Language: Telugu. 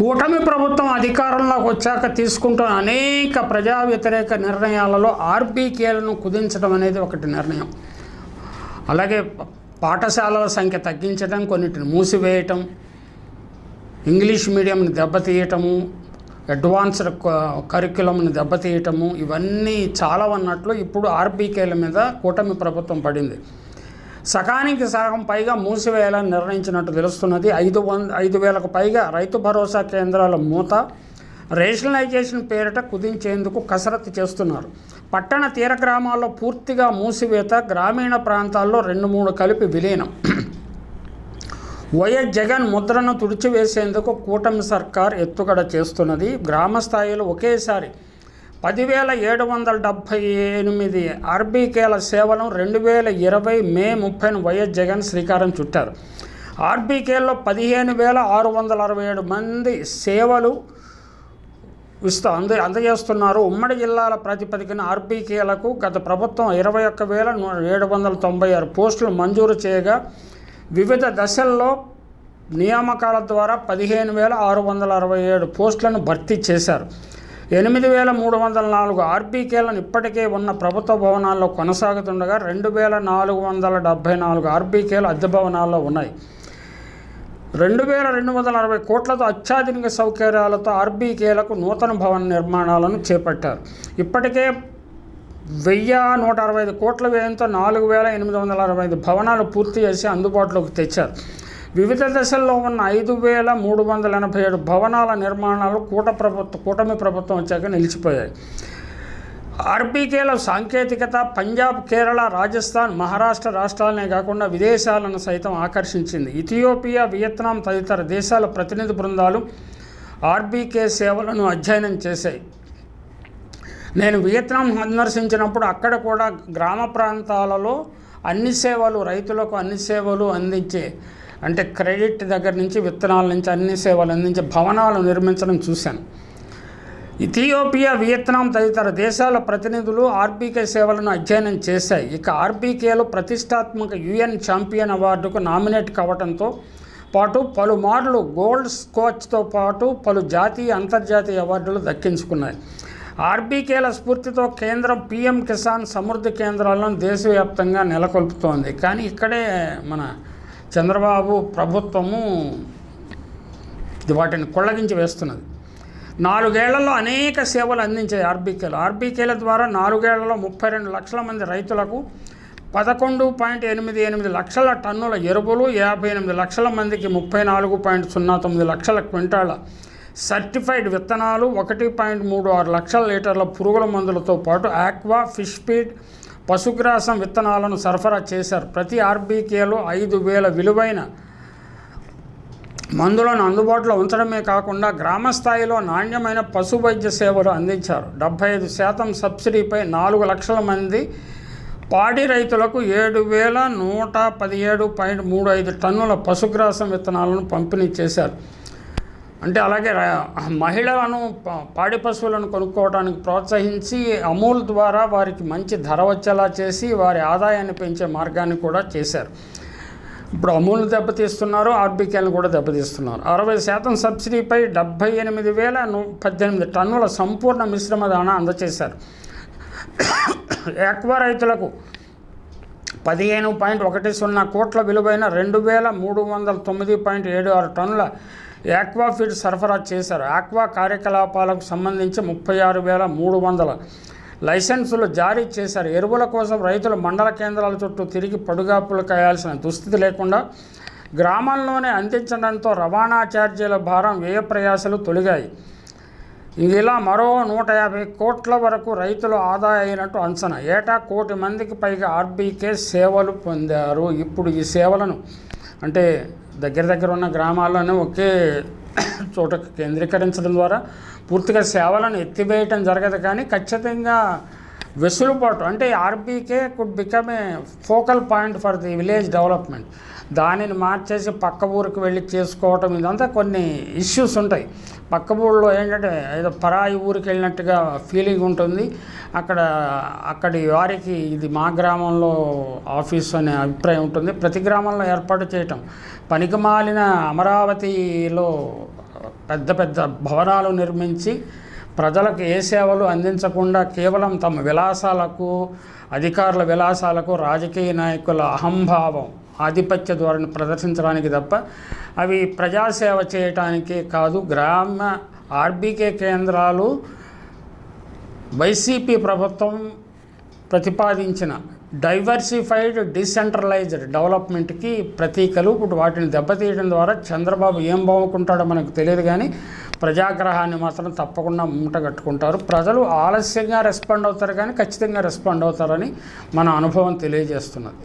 కూటమి ప్రభుత్వం అధికారంలోకి వచ్చాక తీసుకుంటున్న అనేక ప్రజా వ్యతిరేక నిర్ణయాలలో ఆర్బీకేలను కుదించడం అనేది ఒకటి నిర్ణయం. అలాగే పాఠశాలల సంఖ్య తగ్గించడం కొన్నిటిని మూసివేయటం ఇంగ్లీష్ మీడియంని దెబ్బతీయటము అడ్వాన్స్డ్ కరిక్యులంని దెబ్బతీయటము ఇవన్నీ చాలా ఉన్నట్లు ఇప్పుడు ఆర్బీకేల మీద కూటమి ప్రభుత్వం పడింది. సకానికి సగం పైగా మూసివేయాలని నిర్ణయించినట్టు తెలుస్తున్నది. ఐదు వంద ఐదు వేలకు పైగా రైతు భరోసా కేంద్రాల మూత రేషనలైజేషన్ పేరిట కుదించేందుకు కసరత్తు చేస్తున్నారు. పట్టణ తీర గ్రామాల్లో పూర్తిగా మూసివేత గ్రామీణ ప్రాంతాల్లో రెండు మూడు కలిపి విలీనం. వైఎస్ జగన్ ముద్రను తుడిచివేసేందుకు కూటమి సర్కార్ ఎత్తుగడ చేస్తున్నది. గ్రామ స్థాయిలో ఒకేసారి పదివేల ఏడు వందల డెబ్భై ఎనిమిది ఆర్బీకేల సేవలను రెండు వేల ఇరవై మే ముప్పైన వైఎస్ జగన్ శ్రీకారం చుట్టారు. ఆర్బీకేల్లో పదిహేను వేల ఆరు వందల అరవై ఏడు మంది సేవలు ఇస్తూ అంద అందజేస్తున్నారు. ఉమ్మడి జిల్లాల ప్రాతిపదికన ఆర్బీకేలకు గత ప్రభుత్వం ఇరవై ఒక్క వేల ఏడు వందల తొంభై ఆరు పోస్టులు మంజూరు చేయగా వివిధ దశల్లో నియామకాల ద్వారా పదిహేను వేల ఆరు వందల అరవై ఏడు పోస్టులను భర్తీ చేశారు. ఎనిమిది వేల మూడు వందల నాలుగు ఆర్బీకేలను ఇప్పటికే ఉన్న ప్రభుత్వ భవనాల్లో కొనసాగుతుండగా రెండు వేల నాలుగు వందల డెబ్భై నాలుగు ఆర్బీకేలు అద్దె భవనాల్లో ఉన్నాయి. రెండు వేల రెండు వందల అరవై కోట్లతో అత్యాధునిక సౌకర్యాలతో ఆర్బీకేలకు నూతన భవన నిర్మాణాలను చేపట్టారు. ఇప్పటికే వెయ్యి నూట అరవై ఐదు కోట్ల వ్యయంతో నాలుగు వేల ఎనిమిది వందల అరవై ఐదు భవనాలు పూర్తి చేసి అందుబాటులోకి తెచ్చారు. వివిధ దశల్లో ఉన్న ఐదు వేల మూడు వందల ఎనభై ఏడు భవనాల నిర్మాణాలు కూట ప్రభుత్వ కూటమి ప్రభుత్వం వచ్చాక నిలిచిపోయాయి. ఆర్బీకేల సాంకేతికత పంజాబ్ కేరళ రాజస్థాన్ మహారాష్ట్ర రాష్ట్రాలనే కాకుండా విదేశాలను సైతం ఆకర్షించింది. ఇథియోపియా వియత్నాం తదితర దేశాల ప్రతినిధి బృందాలు ఆర్బీకే సేవలను అధ్యయనం చేశాయి. నేను వియత్నాం సందర్శించినప్పుడు అక్కడ కూడా గ్రామ ప్రాంతాలలో అన్ని సేవలు రైతులకు అన్ని సేవలు అందించే అంటే క్రెడిట్ దగ్గర నుంచి విత్తనాల నుంచి అన్ని సేవలు అందించే భవనాలు నిర్మించడం చూశాను. ఇథియోపియా వియత్నాం తదితర దేశాల ప్రతినిధులు ఆర్బీకే సేవలను అధ్యయనం చేశాయి. ఇక ఆర్బీకేలో ప్రతిష్టాత్మక యుఎన్ ఛాంపియన్ అవార్డుకు నామినేట్ కావడంతో పాటు పలుమార్లు గోల్డ్ స్కోచ్తో పాటు పలు జాతీయ అంతర్జాతీయ అవార్డులు దక్కించుకున్నాయి. ఆర్బీకేల స్ఫూర్తితో కేంద్రం పీఎం కిసాన్ సమృద్ధి కేంద్రాలను దేశవ్యాప్తంగా నెలకొల్పుతోంది. కానీ ఇక్కడే మన చంద్రబాబు ప్రభుత్వము వాటిని కొల్లగించి వేస్తున్నది. నాలుగేళ్ళలో అనేక సేవలు అందించాయి ఆర్బీకేలు. ఆర్బీకేల ద్వారా నాలుగేళ్ళలో ముప్పై రెండు లక్షల మంది రైతులకు పదకొండు పాయింట్ ఎనిమిది ఎనిమిది లక్షల టన్నుల ఎరువులు యాభై ఎనిమిది లక్షల మందికి ముప్పై నాలుగు పాయింట్ సున్నా తొమ్మిది లక్షల క్వింటాల సర్టిఫైడ్ విత్తనాలు ఒకటి పాయింట్ మూడు ఆరు లక్షల లీటర్ల పురుగుల మందులతో పాటు ఆక్వా ఫిష్ ఫీడ్ పశుగ్రాసం విత్తనాలను సరఫరా చేశారు. ప్రతి ఆర్బీకేలో ఐదు వేల విలువైన మందులను అందుబాటులో ఉంచడమే కాకుండా గ్రామ స్థాయిలో నాణ్యమైన పశు వైద్య సేవలు అందించారు. డెబ్బై ఐదు శాతం సబ్సిడీపై నాలుగు లక్షల మంది పాడి రైతులకు ఏడు వేల నూట పదిహేడు పాయింట్ మూడు ఐదు టన్నుల పశుగ్రాసం విత్తనాలను పంపిణీ చేశారు. అంటే అలాగే మహిళలను పాడి పశువులను కొనుక్కోవడానికి ప్రోత్సహించి అమూల్ ద్వారా వారికి మంచి ధర వచ్చేలా చేసి వారి ఆదాయాన్ని పెంచే మార్గాన్ని కూడా చేశారు. ఇప్పుడు అమూల్ని దెబ్బతీస్తున్నారు ఆర్బికేలను కూడా దెబ్బతీస్తున్నారు. అరవై శాతం సబ్సిడీపై డెబ్బై ఎనిమిది వేల పద్దెనిమిది టన్నుల సంపూర్ణ మిశ్రమ దాణా అందజేశారు ఎక్కువ రైతులకు పదిహేను పాయింట్ ఒకటి సున్నా కోట్ల విలువైన రెండు వేల మూడు వందల తొమ్మిది పాయింట్ ఏడు ఆరు టన్నుల ఆక్వా ఫీడ్ సరఫరా చేశారు. ఆక్వా కార్యకలాపాలకు సంబంధించి ముప్పై ఆరు వేల మూడు వందల లైసెన్సులు జారీ చేశారు. ఎరువుల కోసం రైతులు మండల కేంద్రాల చుట్టూ తిరిగి పడుగాపులు కాయాల్సిన దుస్థితి లేకుండా గ్రామంలోనే అందించడంతో రవాణా ఛార్జీల భారం వ్యయ ప్రయాసలు తొలిగాయి. ఇలా మరో నూట యాభై కోట్ల వరకు రైతులు ఆదాయ అయినట్టు అంచనా. ఏటా కోటి మందికి పైగా ఆర్బీకే సేవలు పొందారు. ఇప్పుడు ఈ సేవలను అంటే దగ్గర దగ్గర ఉన్న గ్రామాల్లోనే ఒకే చోట కేంద్రీకరించడం ద్వారా పూర్తిగా సేవలను ఎత్తివేయటం జరగదు కానీ ఖచ్చితంగా వెసులుబాటు అంటే RBK could become a focal point for the village development దానిని మార్చేసి పక్క ఊరికి వెళ్ళి చేసుకోవటం ఇదంతా కొన్ని ఇష్యూస్ ఉంటాయి. పక్క ఊళ్ళో ఏంటంటే ఏదో పరాయి ఊరికి వెళ్ళినట్టుగా ఫీలింగ్ ఉంటుంది. అక్కడ అక్కడి వారికి ఇది మా గ్రామంలో ఆఫీస్ అనే అభిప్రాయం ఉంటుంది. ప్రతి గ్రామంలో ఏర్పాటు చేయటం. పనికిమాలిన అమరావతిలో పెద్ద పెద్ద భవనాలు నిర్మించి ప్రజలకు ఏ సేవలు అందించకుండా కేవలం తమ విలాసాలకు అధికారుల విలాసాలకు రాజకీయ నాయకుల అహంభావం ఆధిపత్య ధోరణి ప్రదర్శించడానికి తప్ప అవి ప్రజాసేవ చేయటానికి కాదు. గ్రామ ఆర్బీకే కేంద్రాలు వైసీపీ ప్రభుత్వం ప్రతిపాదించిన డైవర్సిఫైడ్ డిసెంట్రలైజ్డ్ డెవలప్మెంట్కి ప్రతీకలు. ఇప్పుడు వాటిని దెబ్బతీయడం ద్వారా చంద్రబాబు ఏం బాగుకుంటాడో మనకు తెలియదు కానీ ప్రజాగ్రహాన్ని మాత్రం తప్పకుండా మూట కట్టుకుంటారు. ప్రజలు ఆలస్యంగా రెస్పాండ్ అవుతారు కానీ ఖచ్చితంగా రెస్పాండ్ అవుతారని మన అనుభవం తెలియజేస్తున్నది.